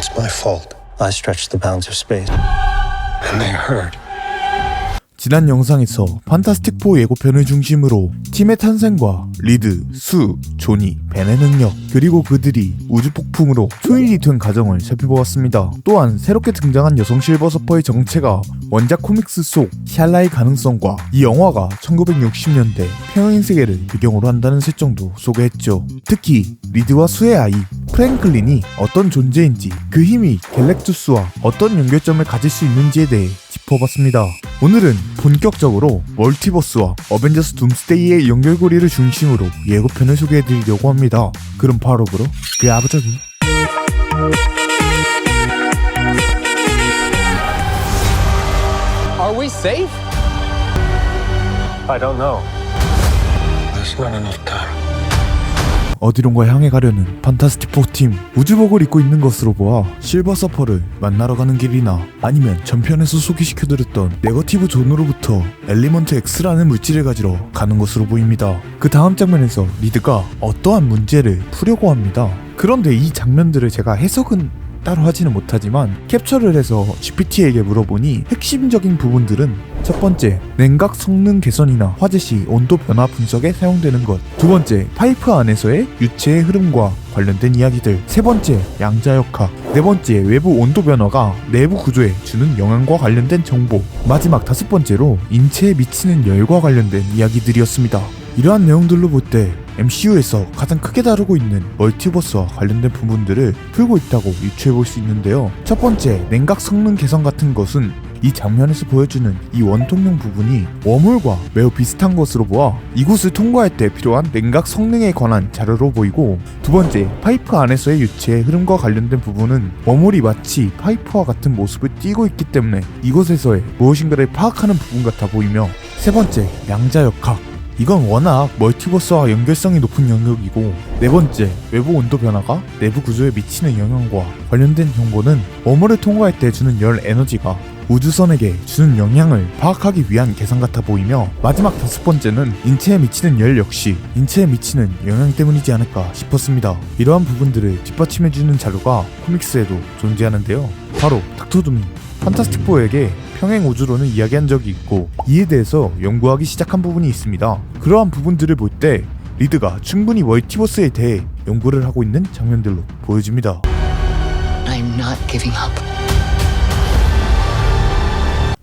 It's my fault. I stretched the bounds of space. And they heard. 지난 영상에서 판타스틱4 예고편을 중심으로 팀의 탄생과 리드, 수, 조니, 벤의 능력, 그리고 그들이 우주 폭풍으로 초일이 된 과정을 살펴보았습니다. 또한 새롭게 등장한 여성 실버서퍼의 정체가 원작 코믹스 속 샬라의 가능성과 이 영화가 1960년대 평행 세계를 배경으로 한다는 설정도 소개했죠. 특히 리드와 수의 아이 프랭클린이 어떤 존재인지 그 힘이 갤렉투스와 어떤 연결점을 가질 수 있는지에 대해 짚어봤습니다. 오늘은 본격적으로 멀티버스와 어벤져스 둠스데이의 연결고리를 중심으로 예고편을 소개해드리려고 합니다. 그럼 바로 그로 그 아버저기 Are we safe? I don't know. There's not enough time. 어디론가 향해 가려는 판타스틱 4 팀 우주복을 입고 있는 것으로 보아 실버 서퍼를 만나러 가는 길이나 아니면 전편에서 소개시켜드렸던 네거티브 존으로부터 엘리먼트 X라는 물질을 가지러 가는 것으로 보입니다. 그 다음 장면에서 리드가 어떠한 문제를 풀려고 합니다. 그런데 이 장면들을 제가 해석은 따로 하지는 못하지만 캡처를 해서 GPT에게 물어보니 핵심적인 부분들은 첫 번째, 냉각 성능 개선이나 화재 시 온도 변화 분석에 사용되는 것. 두 번째, 파이프 안에서의 유체의 흐름과 관련된 이야기들. 세 번째, 양자역학. 네 번째, 외부 온도 변화가 내부 구조에 주는 영향과 관련된 정보. 마지막 다섯 번째로 인체에 미치는 열과 관련된 이야기들이었습니다. 이러한 내용들로 볼 때 MCU에서 가장 크게 다루고 있는 멀티버스와 관련된 부분들을 풀고 있다고 유추해 볼 수 있는데요. 첫 번째, 냉각 성능 개선 같은 것은 이 장면에서 보여주는 이 원통형 부분이 웜홀과 매우 비슷한 것으로 보아 이곳을 통과할 때 필요한 냉각 성능에 관한 자료로 보이고 두 번째 파이프 안에서의 유체의 흐름과 관련된 부분은 웜홀이 마치 파이프와 같은 모습을 띠고 있기 때문에 이곳에서의 무엇인가를 파악하는 부분 같아 보이며 세 번째 양자역학 이건 워낙 멀티버스와 연결성이 높은 영역이고 네 번째 외부 온도 변화가 내부 구조에 미치는 영향과 관련된 정보는 웜홀을 통과할 때 주는 열 에너지가 우주선에게 주는 영향을 파악하기 위한 계산 같아 보이며 마지막 다섯 번째는 인체에 미치는 열 역시 인체에 미치는 영향 때문이지 않을까 싶었습니다. 이러한 부분들을 뒷받침해주는 자료가 코믹스에도 존재하는데요. 바로 닥터둠이 판타스틱4에게 평행 우주론을 이야기한 적이 있고 이에 대해서 연구하기 시작한 부분이 있습니다. 그러한 부분들을 볼 때 리드가 충분히 멀티버스에 대해 연구를 하고 있는 장면들로 보여집니다. I'm not giving up.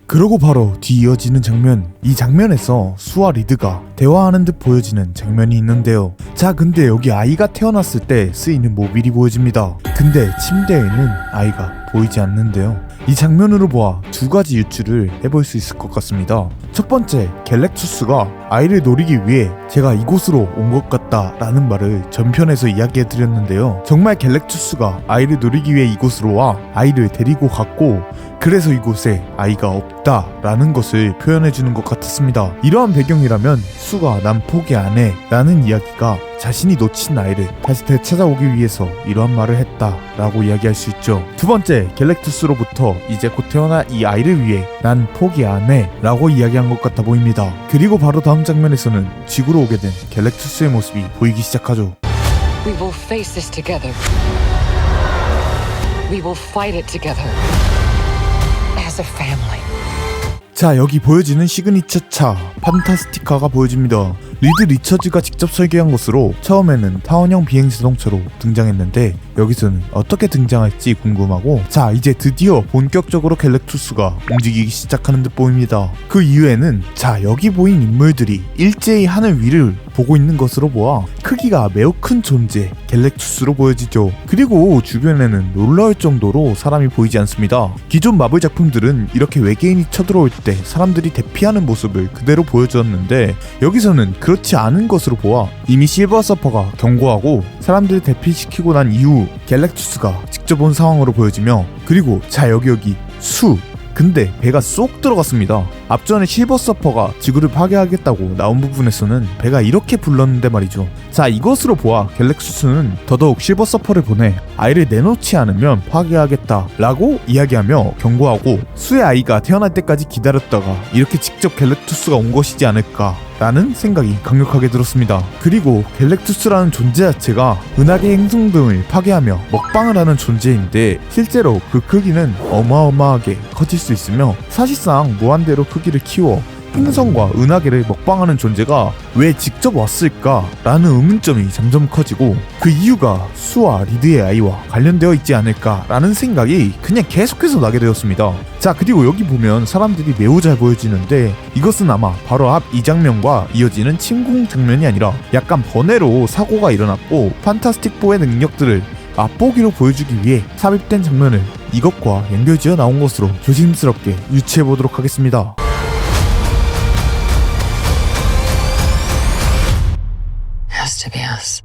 그러고 바로 뒤 이어지는 장면. 이 장면에서 수와 리드가 대화하는 듯 보여지는 장면이 있는데요. 자, 근데 여기 아이가 태어났을 때 쓰이는 모빌이 보여집니다. 근데 침대에는 아이가 보이지 않는데요. 이 장면으로 보아 두 가지 유추를 해볼 수 있을 것 같습니다. 첫 번째, 갤렉투스가 아이를 노리기 위해 제가 이곳으로 온 것 같다 라는 말을 전편에서 이야기해 드렸는데요. 정말 갤렉투스가 아이를 노리기 위해 이곳으로 와 아이를 데리고 갔고 그래서 이곳에 아이가 없다 라는 것을 표현해 주는 것 같았습니다. 이러한 배경이라면 수가 난 포기 안 해 라는 이야기가 자신이 놓친 아이를 다시 되찾아오기 위해서 이러한 말을 했다 라고 이야기할 수 있죠. 두 번째, 갤렉투스로부터 이제 곧 태어날 이 아이를 위해 난 포기 안 해 라고 이야기한 것 같아 보입니다. 그리고 바로 다음 장면에서는 지구로 오게 된 갤렉투스의 모습이 보이기 시작하죠. We will face this together. We will fight it together. As a family. 자 여기 보여지는 시그니처 차 판타스티카가 보여집니다 리드 리처즈가 직접 설계한 것으로 처음에는 타원형 비행 자동차로 등장했는데 여기서는 어떻게 등장할지 궁금하고 자 이제 드디어 본격적으로 갤렉투스가 움직이기 시작하는 듯 보입니다. 그 이후에는 자 여기 보인 인물들이 일제히 하늘 위를 보고 있는 것으로 보아 크기가 매우 큰 존재 갤렉투스로 보여지죠. 그리고 주변에는 놀라울 정도로 사람이 보이지 않습니다. 기존 마블 작품들은 이렇게 외계인이 쳐들어올 때 사람들이 대피하는 모습을 그대로 보여주었는데 여기서는 그렇지 않은 것으로 보아 이미 실버 서퍼가 경고하고 사람들을 대피시키고 난 이후 갤렉투스가 직접 온 상황으로 보여지며 그리고 자 여기 여기 수 근데 배가 쏙 들어갔습니다. 앞전에 실버 서퍼가 지구를 파괴하겠다고 나온 부분에서는 배가 이렇게 불렀는데 말이죠. 자 이것으로 보아 갤렉수스는 더더욱 실버 서퍼를 보내 아이를 내놓지 않으면 파괴하겠다 라고 이야기하며 경고하고 수의 아이가 태어날 때까지 기다렸다가 이렇게 직접 갤렉투스가 온 것이지 않을까 라는 생각이 강력하게 들었습니다. 그리고 갤렉투스라는 존재 자체가 은하계 행성 등을 파괴하며 먹방을 하는 존재인데 실제로 그 크기는 어마어마하게 커질 수 있으며 사실상 무한대로 크기를 키워 행성과 은하계를 먹방하는 존재가 왜 직접 왔을까라는 의문점이 점점 커지고 그 이유가 수와 리드의 아이와 관련되어 있지 않을까라는 생각이 그냥 계속해서 나게 되었습니다. 자 그리고 여기 보면 사람들이 매우 잘 보여지는데 이것은 아마 바로 앞 이 장면과 이어지는 침공 장면이 아니라 약간 번외로 사고가 일어났고 판타스틱4의 능력들을 맛보기로 보여주기 위해 삽입된 장면을 이것과 연결지어 나온 것으로 조심스럽게 유추해 보도록 하겠습니다. Us.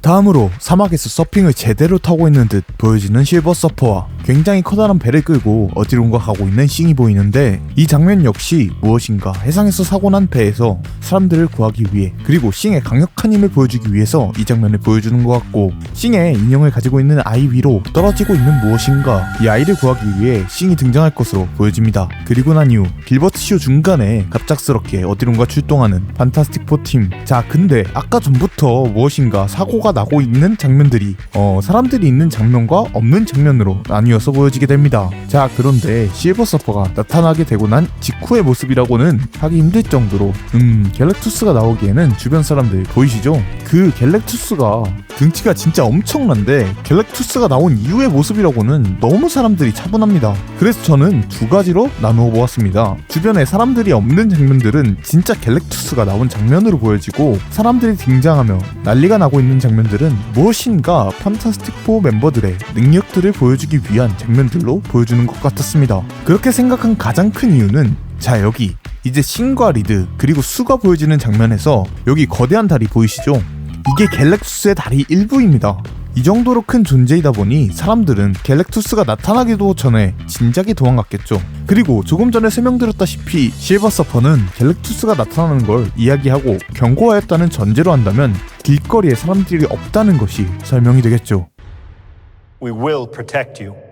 다음으로 사막에서 서핑을 제대로 타고 있는 듯 보여지는 실버 서퍼와 굉장히 커다란 배를 끌고 어디론가 가고 있는 싱이 보이는데 이 장면 역시 무엇인가 해상에서 사고 난 배에서 사람들을 구하기 위해 그리고 싱의 강력한 힘을 보여주기 위해서 이 장면을 보여주는 것 같고 싱의 인형을 가지고 있는 아이 위로 떨어지고 있는 무엇인가 이 아이를 구하기 위해 싱이 등장할 것으로 보여집니다. 그리고 난 이후 길버트 쇼 중간에 갑작스럽게 어디론가 출동하는 판타스틱 4팀 자 근데 아까 전부터 무엇인가 사고가 나고 있는 장면들이 어 사람들이 있는 장면과 없는 장면으로 나뉘 어서 보여지게 됩니다. 자 그런데 실버 서퍼가 나타나게 되고 난 직후의 모습이라고는 하기 힘들 정도로 음 갤렉투스가 나오기에는 주변 사람들 보이시죠? 그 갤렉투스가 등치가 진짜 엄청난데 갤렉투스가 나온 이후의 모습이라고는 너무 사람들이 차분합니다. 그래서 저는 두 가지로 나누어 보았습니다. 주변에 사람들이 없는 장면들은 진짜 갤렉투스가 나온 장면으로 보여지고 사람들이 등장하며 난리가 나고 있는 장면들은 무엇인가 판타스틱4 멤버들의 능력들을 보여주기 위한 장면들로 보여주는 것 같았습니다. 그렇게 생각한 가장 큰 이유는 자 여기 이제 신과 리드 그리고 수가 보여지는 장면에서 여기 거대한 다리 보이시죠? 이게 갤렉투스의 다리 일부입니다. 이 정도로 큰 존재이다 보니 사람들은 갤렉투스가 나타나기도 전에 진작에 도망갔겠죠. 그리고 조금 전에 설명드렸다시피 실버 서퍼는 갤렉투스가 나타나는 걸 이야기하고 경고하였다는 전제로 한다면 길거리에 사람들이 없다는 것이 설명이 되겠죠. We will protect you.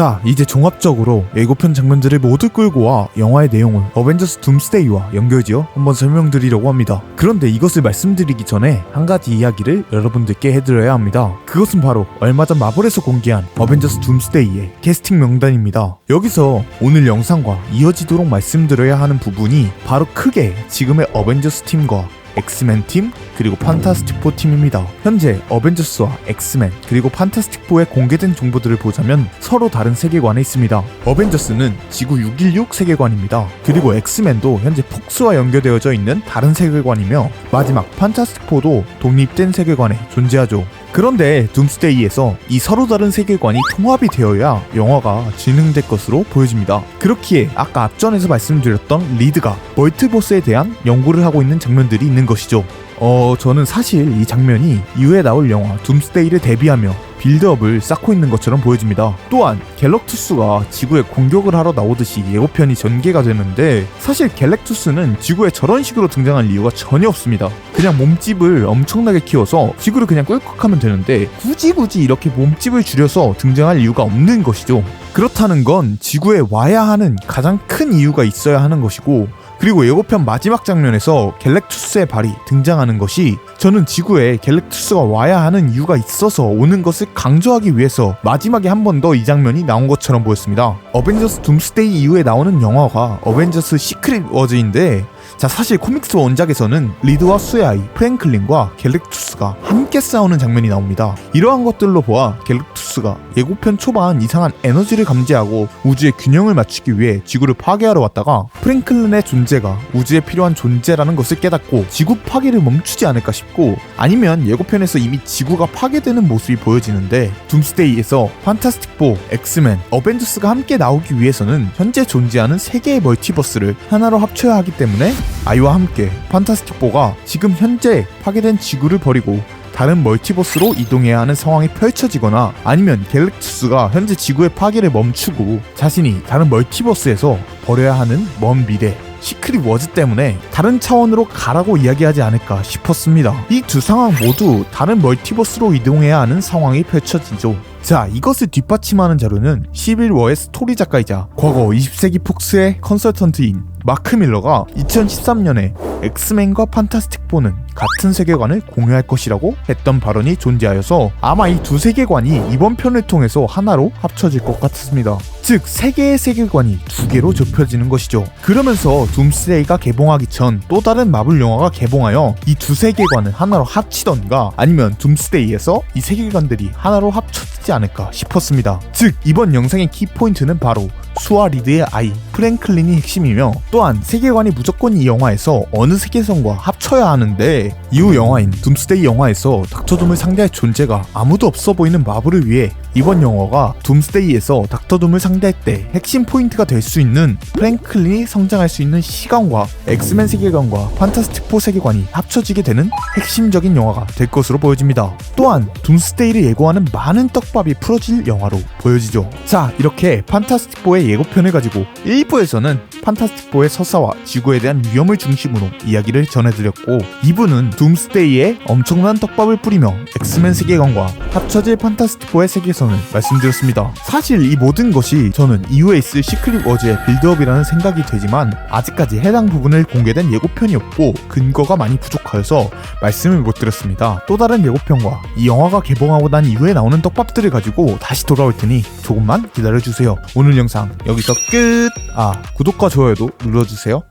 자, 이제 종합적으로 예고편 장면들을 모두 끌고 와 영화의 내용을 어벤져스 둠스데이와 연결지어 한번 설명드리려고 합니다. 그런데 이것을 말씀드리기 전에 한 가지 이야기를 여러분들께 해드려야 합니다. 그것은 바로 얼마 전 마블에서 공개한 어벤져스 둠스데이의 캐스팅 명단입니다. 여기서 오늘 영상과 이어지도록 말씀드려야 하는 부분이 바로 크게 지금의 어벤져스 팀과 엑스맨 팀 그리고 판타스틱 4 팀입니다. 현재 어벤져스와 엑스맨 그리고 판타스틱 4의 공개된 정보들을 보자면 서로 다른 세계관에 있습니다. 어벤져스는 지구 616 세계관입니다. 그리고 엑스맨도 현재 폭스와 연결되어져 있는 다른 세계관이며 마지막 판타스틱 4도 독립된 세계관에 존재하죠. 그런데 둠스데이에서 이 서로 다른 세계관이 통합이 되어야 영화가 진행될 것으로 보여집니다. 그렇기에 아까 앞전에서 말씀드렸던 리드가 멀티버스에 대한 연구를 하고 있는 장면들이 있는 것이죠. 어, 저는 사실 이 장면이 이후에 나올 영화 둠스데이를 대비하며 빌드업을 쌓고 있는 것처럼 보여집니다. 또한 갤럭투스가 지구에 공격을 하러 나오듯이 예고편이 전개가 되는데 사실 갤렉투스는 지구에 저런 식으로 등장할 이유가 전혀 없습니다. 그냥 몸집을 엄청나게 키워서 지구를 그냥 꿀꺽하면 되는데 굳이 굳이 이렇게 몸집을 줄여서 등장할 이유가 없는 것이죠. 그렇다는 건 지구에 와야 하는 가장 큰 이유가 있어야 하는 것이고 그리고 예고편 마지막 장면에서 갤렉투스의 발이 등장하는 것이 저는 지구에 갤렉투스가 와야 하는 이유가 있어서 오는 것을 강조하기 위해서 마지막에 한 번 더 이 장면이 나온 것처럼 보였습니다. 어벤져스 둠스데이 이후에 나오는 영화가 어벤져스 시크릿 워즈인데 자 사실 코믹스 원작에서는 리드와 수의 프랭클린과 갤렉투스가 함께 싸우는 장면이 나옵니다. 이러한 것들로 보아 갤렉투스가 예고편 초반 이상한 에너지를 감지하고 우주의 균형을 맞추기 위해 지구를 파괴하러 왔다가 프랭클린의 존재가 우주에 필요한 존재라는 것을 깨닫고 지구 파괴를 멈추지 않을까 싶고 아니면 예고편에서 이미 지구가 파괴되는 모습이 보여지는데 둠스데이에서 판타스틱 4, 엑스맨, 어벤져스가 함께 나오기 위해서는 현재 존재하는 세 개의 멀티버스를 하나로 합쳐야 하기 때문에 아이와 함께 판타스틱 4가 지금 현재 파괴된 지구를 버리고 다른 멀티버스로 이동해야 하는 상황이 펼쳐지거나 아니면 갤렉투스가 현재 지구의 파괴를 멈추고 자신이 다른 멀티버스에서 벌여야 하는 먼 미래 시크릿 워즈 때문에 다른 차원으로 가라고 이야기하지 않을까 싶었습니다. 이 두 상황 모두 다른 멀티버스로 이동해야 하는 상황이 펼쳐지죠. 자, 이것을 뒷받침하는 자료는 11워의 스토리 작가이자 과거 20세기 폭스의 컨설턴트인 마크 밀러가 2013년에 엑스맨과 판타스틱 4는 같은 세계관을 공유할 것이라고 했던 발언이 존재하여서 아마 이 두 세계관이 이번 편을 통해서 하나로 합쳐질 것 같습니다. 즉, 세 개의 세계관이 두 개로 좁혀지는 것이죠. 그러면서 둠스데이가 개봉하기 전 또 다른 마블 영화가 개봉하여 이 두 세계관을 하나로 합치던가 아니면 둠스데이에서 이 세계관들이 하나로 합쳐지지 않을까 싶었습니다. 즉, 이번 영상의 키포인트는 바로 수아 리드의 아이 프랭클린이 핵심이며 또한 세계관이 무조건 이 영화에서 어느 세계선과 합쳐야 하는데 이후 영화인 둠스데이 영화에서 닥터둠을 상대할 존재가 아무도 없어 보이는 마블을 위해 이번 영화가 둠스데이에서 닥터둠을 상대할 때 핵심 포인트가 될 수 있는 프랭클린이 성장할 수 있는 시간과 엑스맨 세계관과 판타스틱 4 세계관이 합쳐지게 되는 핵심적인 영화가 될 것으로 보여집니다. 또한 둠스데이를 예고하는 많은 떡밥이 풀어질 영화로 보여지죠. 자, 이렇게 판타스틱 4의 예고편을 가지고 1부에서는 판타스틱 4의 서사와 지구에 대한 위험을 중심으로 이야기를 전해드렸고 2부는 둠스데이에 엄청난 떡밥을 뿌리며 엑스맨 세계관과 합쳐질 판타스틱 4의 세계선을 말씀드렸습니다. 사실 이 모든 것이 저는 이후에 있을 시크릿 워즈의 빌드업이라는 생각이 되지만 아직까지 해당 부분을 공개된 예고편이었고 근거가 많이 부족하여서 말씀을 못 드렸습니다. 또 다른 예고편과 이 영화가 개봉하고 난 이후에 나오는 떡밥들을 가지고 다시 돌아올 테니 조금만 기다려주세요. 오늘 영상 여기서 끝! 아, 구독과 좋아요도 눌러주세요.